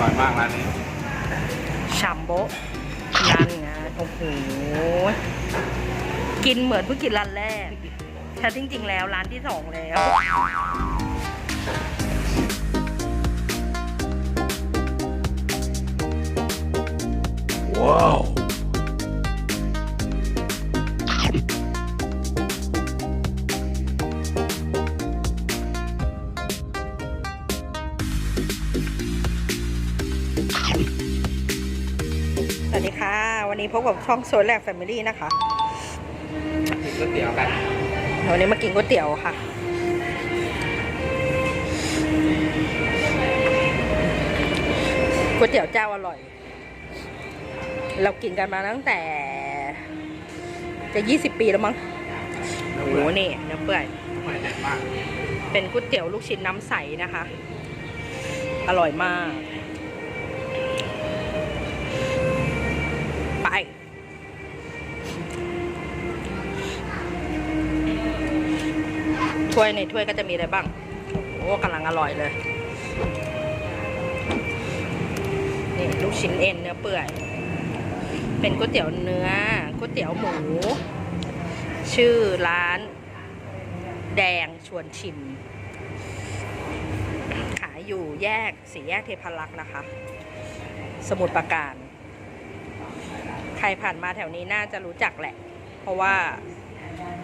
ร่อยมากร้านนี้ชัมโบะนั่นไงโอ้โหกินเหมือนเพิ่งกินร้านแรกแต่จริง ๆ แล้วร้านที่สองแล้วว้าว พบกับช่องโซนแลกแฟมิลี่นะคะกินก๋วยเตี๋ยวกันวันนี้มากินก๋วยเตี๋ยวค่ะ ก๋วยเตี๋ยวเจ้าอร่อย เรากินกันมาตั้งแต่ จะ20ปีแล้วมั้งโอ้โหนี่เนื้อเปื่อยทำไมเด็ดมากเป็นก๋วยเตี๋ยวลูกชิ้นน้ำใสนะคะ อร่อยมาก ถ้วยในถ้วยก็จะมีอะไรบ้าง โอ้กำลังอร่อยเลย นี่ลูกชิ้นเอ็นเนื้อเปื่อย เป็นก๋วยเตี๋ยวเนื้อก๋วยเตี๋ยวหมู ชื่อร้าน แดงชวนชิม ขายอยู่แยกสี่แยกเทพารักษ์นะคะ สมุทรปราการ ใครผ่านมาแถวนี้น่าจะรู้จักแหละ เพราะว่า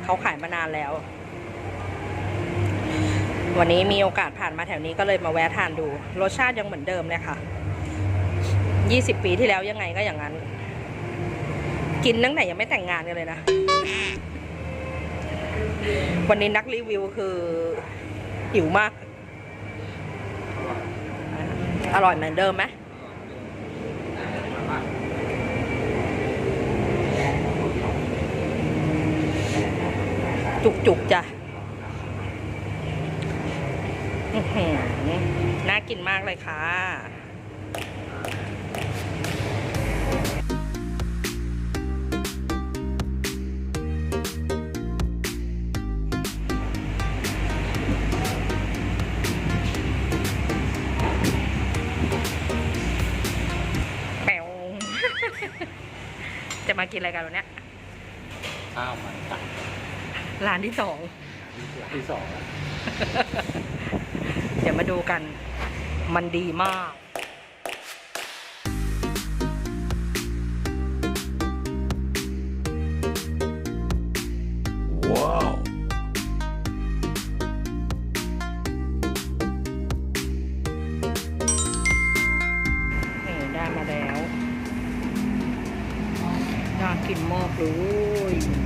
เขาขายมานานแล้ว วันนี้มีโอกาสผ่านมาแถวนี้ก็เลยมาแวะทานดู รสชาติยังเหมือนเดิมเลยค่ะ 20 ปีที่แล้วยังไงก็อย่างนั้น กินตั้งแต่ยังไม่แต่งงานกันเลยนะ วันนี้นักรีวิวคือหิวมาก อร่อยเหมือนเดิมไหมจุกๆจ้ะอื้อหือ น่ากินมากเลยค่ะแปวจะมากินอะไรกันวันเนี้ยข้าวมันไก่ร้านที่สองที่สองแล้วเดี๋ยวมาดูกัน มันดีมากว้าวนี่ได้มาแล้วน่ากินมากเลย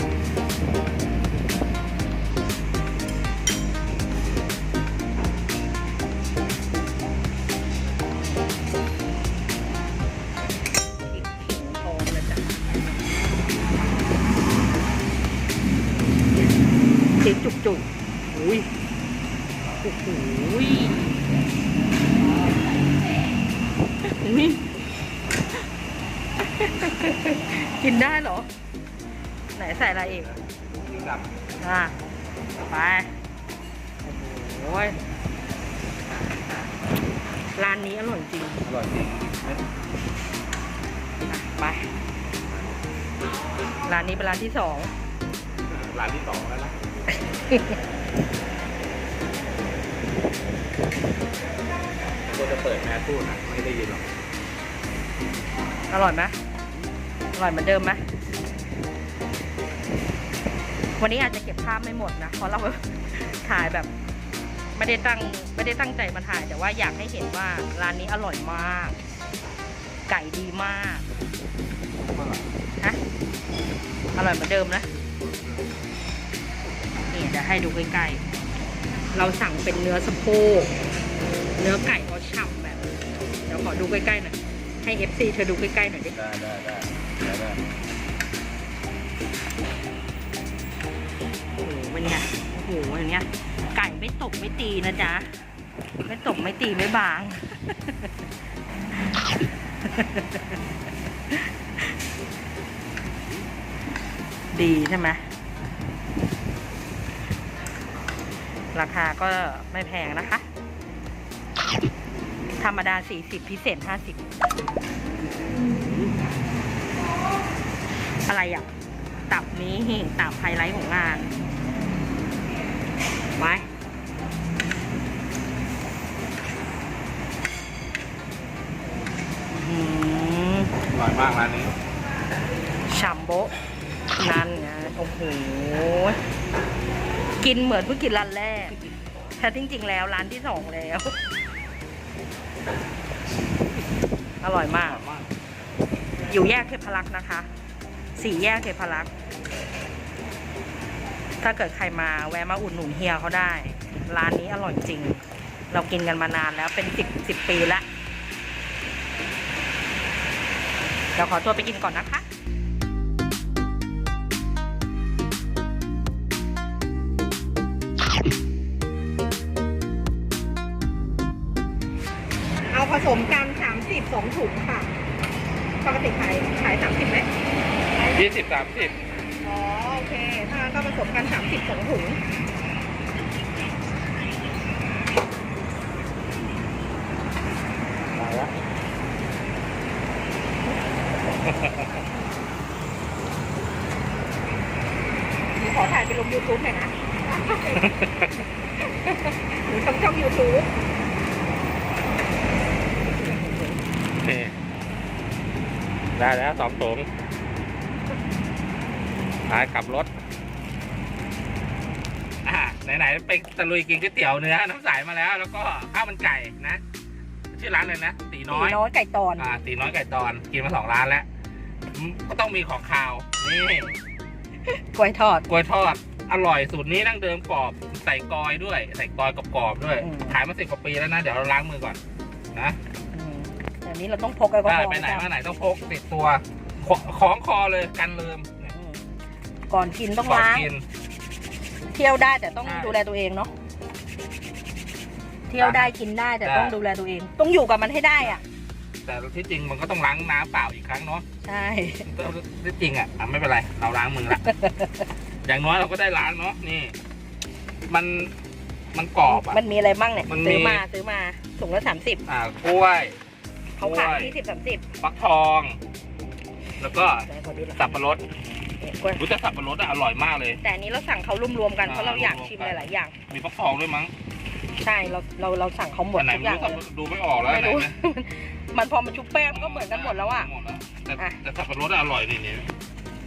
จุกๆอุ้ยโอ้โหยนี่กินได้เหรอ ไหนใส่อะไรอีกนี่กับอะไป โอ้โหร้านนี้อร่อยจริง อร่อยจริงอะไป ร้านนี้เป็นร้านที่สอง ร้านที่สองแล้วนะ ก็จะเปิดแมสพูดนะไม่ได้ยินหรอกอร่อยไหมอร่อยเหมือนเดิมไหมวันนี้อาจจะเก็บภาพไม่หมดนะเพราะเราถ่ายแบบไม่ได้ตั้งไม่ได้ตั้งใจมาถ่าย แต่ว่าอยากให้เห็นว่าร้านนี้อร่อยมาก ไก่ดีมากฮะอร่อยเหมือนเดิมนะนี่ เดี๋ยวให้ดูใกล้ๆ เราสั่งเป็นเนื้อสะโพก เนื้อไก่เขาฉ่ำแบบ เดี๋ยวขอดูใกล้ๆหน่อย ให้ FC เธอดูใกล้ๆหน่อยดิได้ได้ได้ได้ได้โอ้โหเป็นไงโอ้โหอย่างเงี้ย ไก่ไม่ตกไม่ตีนะจ๊ะ ไม่ตกไม่ตีไม่บาง ดีใช่ไหม ราคาก็ไม่แพงนะคะ ธรรมดา 40 พิเศษ 50 อะไรอะ ตับนี้ตับไฮไลท์ของงานไปอื้อหืออร่อยมากร้านนี้ชัมโบะนั่นไงโอ้โห กินเหมือนเพิ่งกินร้านแรกแต่จริง ๆ แล้วร้านที่สองแล้ว อร่อยมาก อยู่แยกเทพรักษ์นะคะ สี่แยกเทพรักษ์ถ้าเกิดใครมาแวะมาอุดหนุนเฮียเขาได้ ร้านนี้อร่อยจริง เรากินกันมานานแล้วเป็นสิบสิบปีละเดี๋ยวขอตัวไปกินก่อนนะคะ สมกันสามสิบสองถุงค่ะ ปกติขายขายสามสิบไหมยี่สิบสามสิบอ๋อโอเค ถ้าก็ผสมกันสามสิบสองถุงมาแล้วหนูขอถ่ายไปลง YouTube หน่อยนะหนูทำช่อง YouTube นี่ได้แล้วสองถุงไปขับรถอ่าไหนๆไปตะลุยกินก๋วยเตี๋ยวเนื้อน้ำใสมาแล้ว แล้วก็ข้าวมันไก่นะ ชื่อร้านเลยนะตีน้อยตีน้อยไก่ตอนอ่าตีน้อยไก่ตอนกินมาสองร้านแล้วอืมก็ต้องมีของคาวนี่กล้วยทอดกล้วยทอด อร่อยสูตรนี้ดั้งเดิมกรอบใส่กอยด้วย ใส่กอยกรอบๆด้วยอืมขายมาสิบกว่าปีแล้วนะ เดี๋ยวเราล้างมือก่อนนะ อืมแต่นี้เราต้องพกแอลกอได้ฮอล์ไปไหนจ้ะมาไหนต้องพกติดตัวขของคอเลยกันลืมเนี่ยอืมก่อนกินต้องก่อนล้าง กิน เที่ยวได้แต่ต้องใช่ดูแลตัวเองเนาะ เที่ยวได้กินได้แต่ใช่ ต้องดูแลตัวเอง ต้องอยู่กับมันให้ได้อะ แต่ที่จริงมันก็ต้องล้างน้ำเปล่าอีกครั้งเนาะใช่ ที่จริงอะอะไม่เป็นไร เราล้างมือละ อย่างน้อยเราก็ได้ล้างเนาะนี่ มันมันกรอบอะ มันมีอะไรบ้างเนี่ย มันมี ซื้อมาซื้อมาถุงละสามสิบอ่ากล้วย เขาขายกล้วยยี่สิบสามสิบฟักทอง แล้วก็ไหนขอดูหน่อยสับปะรดเนี่ยกล้วยรู้แต่สับปะรดอะอร่อยมากเลย แต่อันนี้เราสั่งเขารวมๆกันเพราะเราอ่าอยากรวมๆชิมกันหลายๆอย่าง มีฟักทองด้วยมั้ง ใช่เราเราเราสั่งเขาหมดแต่ไหนทุกไม่อย่างรู้เลยดูไม่ออกแล้วไม่ไหนรู้นะมันพอมาชุบแป้งก็เหมือนกันหมดแล้วอะหมดแล้วแต่อะแต่สับปะรดอะอร่อยนี่นี่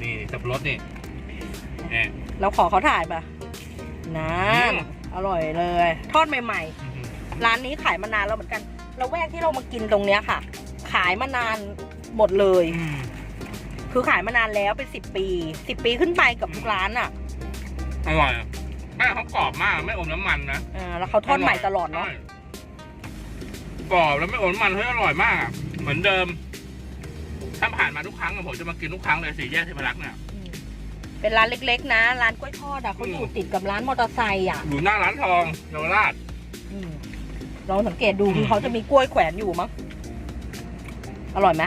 นี่สับปะรดนี่เนี่ยเราขอเขาถ่ายปะน้อืมำอร่อยเลย ทอดใหม่ ๆ ร้านนี้ขายมานานแล้วเหมือนกัน เราแวกที่เรามากินตรงเนี้ยค่ะ ขายมานานหมดเลยอืมคือขายมานานแล้วเป็นสิบปีสิบปีขึ้นไปกับทุกร้านอะอร่อยอะแป้งเขากรอบมากไม่อมน้ำมันนะอ่าแล้วเขาทอดใหม่ตลอดเนาะใช่กรอบแล้วไม่อมน้ำมันเฮ้ยอร่อยมากอะเหมือนเดิม ถ้าผ่านมาทุกครั้งอะผมจะมากินทุกครั้งเลยสี่แยกเทพรักษ์เนี่ยอืมเป็นร้านเล็ก ๆ นะ ร้านกล้วยทอดอะเขาอยู่อืมติดกับร้านมอเตอร์ไซค์อะอยู่หน้าร้านทองเยาวราชอืม ลองสังเกตดูอืมคือเขาจะมีกล้วยแขวนอยู่มั้งอร่อยไหม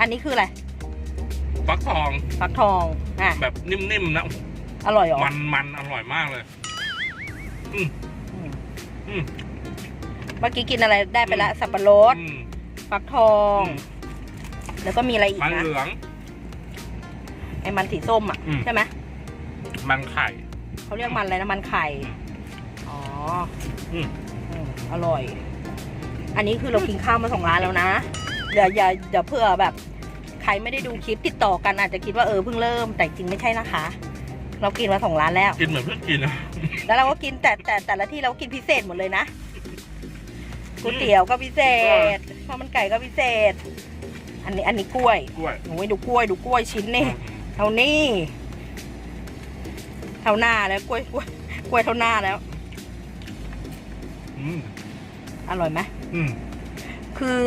อันนี้คืออะไรฟักทองฟักทองอะแบบนิ่มๆนะอร่อยเหรอมันมันๆอร่อยมากเลย อืมอืมเมื่อกี้กินอะไรได้ไปละสับปะรดอืมฟักทอง แล้วก็มีอะไรอีกมันนะเหลืองไอ้มันสีส้มอะอืมใช่ไหมมันไข่เขาเรียกมันอะไรนะมันไข่ อ๋ออืม อืมอร่อย อันนี้คือเรากินข้าวมาสองร้านแล้วนะ เดี๋ยวอย่าเดี๋ยวเผื่อแบบ ใครไม่ได้ดูคลิปติดต่อกันอาจจะคิดว่าเออเพิ่งเริ่ม แต่จริงไม่ใช่นะคะ เรากินมาสองร้านแล้ว กินเหมือนเพื่อนกินอะแล้วเราก็กินแต่แต่แต่ละที่เราก็กินพิเศษหมดเลยนะก๋วยเตี๋ยวก็พิเศษข้าวมันไก่ก็พิเศษ อันนี้อันนี้กล้วยกล้วย โอ้ยดูกล้วยดูกล้วยชิ้นนี่เท่านี้เท่าหน้าแล้วกล้วยกล้วยกล้วยเท่าหน้าแล้ว อืมอร่อยไหมอืมคือ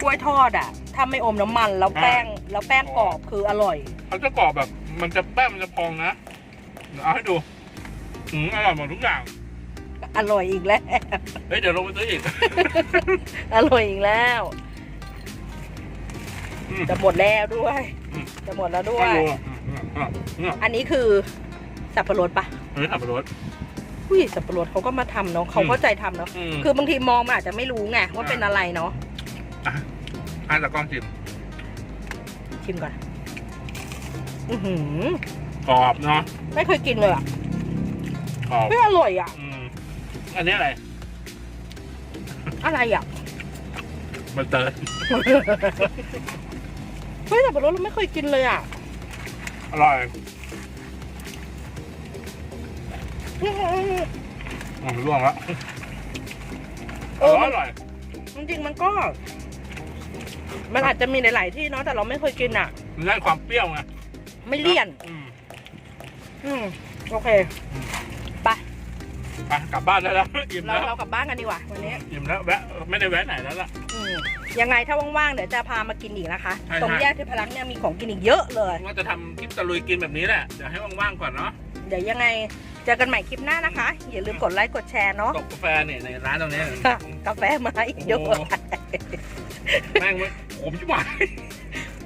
กล้วยทอดอะ ถ้าไม่อมน้ำมันแล้วแป้ง แล้วแป้งกรอบคืออร่อยเขาจะกรอบแบบ มันจะแป้งมันจะพองนะเดี๋ยวเอาให้ดูอืมอร่อยหมดทุกอย่าง อร่อยอีกแล้วเฮ้ยเดี๋ยวลงไปซื้ออีกอร่อยอีกแล้วอืมจะหมดแล้วด้วยอืมจะหมดแล้วด้วก็ยดูอะอะอะเนี่ยอันนี้คือสับปะรดปะเฮ้ยสับปะรด อุ้ยสับปะรดเขาก็มาทำเนาะเขาเข้าใจทำเนาะอืม คือบางทีมองมันอาจจะไม่รู้ไงว่าเป็นอะไรเนาะอะตะกล้องชิมชิมก่อนอือหือกรอบเนาะไม่เคยกินเลยอะกรอบไม่อร่อยอะ อืมอันนี้อะไรอะไรอะใบเตยเฮ้ยสับปะรดเราไม่เคยกินเลยอะอร่อย อื้อหืออืมร่วงแล้วเอออร่อยจริงๆมันก็ มันอาจจะมีหลาย ๆ ที่เนาะแต่เราไม่เคยกินอะ มันได้ความเปรี้ยวไงไม่เลี่ยน อืมอืมโอเคไปไปกลับบ้านได้แล้วอิ่มเราแล้ว เรากลับบ้านกันดีกว่าวันนี้อิ่มแล้วแวะไม่ได้แวะไหนแล้วล่ะ อืมยังไงถ้าว่าง ๆ เดี๋ยวจะพามากินอีกนะคะ ใช่ตรงฮะแยกเทพรักษ์เนี่ยมีของกินอีกเยอะเลย ว่าจะทำคลิปตะลุยกินแบบนี้แหละ เดี๋ยวให้ว่างๆก่อนเนาะ เดี๋ยวยังไง เจอกันใหม่คลิปหน้านะคะ อย่าลืมกดไลค์กดแชร์เนาะตกกาแฟเนี่ยในร้านตรงนี้กาแฟมาอีกเยอะโอ้แม่งไม่ผมชิบหาย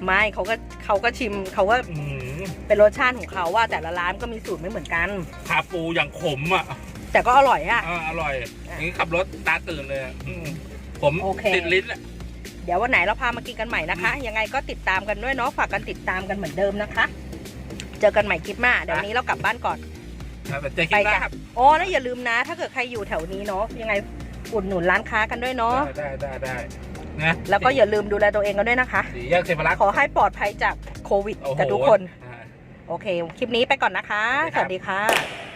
ไม่เขาก็เขาก็ชิมเขาก็อื้อหือเป็นรสชาติของเขาว่าแต่ละร้านก็มีสูตรไม่เหมือนกันคาปูอย่างขมอะ แต่ก็อร่อยอะอ่าอร่อยอย่างนี้ขับรถตาตื่นเลยอะอืมผมโอเคติดลิ้นแหละเดี๋ยววันไหนเราพามากินกันใหม่นะคะ ยังไงก็ติดตามกันด้วยเนาะฝากกันติดตามกันเหมือนเดิมนะคะ เจอกันใหม่คลิปหน้าเดี๋ยววันนี้เรากลับบ้านก่อน แต่เจอคลิปหน้าครับอ๋อแล้วอย่าลืมนะ ถ้าเกิดใครอยู่แถวนี้เนาะยังไงอุดหนุนร้านค้ากันด้วยเนาะได้ได้ได้นะแล้วก็อย่าลืมดูแลตัวเองกันด้วยนะคะ สี่แยกเทพรักษ์ขอให้ปลอดภัยจากโควิดโอ้โหกับทุกคน อ่า โอเค คลิปนี้ไปก่อนนะคะสสวัวัสสดีดีครัค่ะบ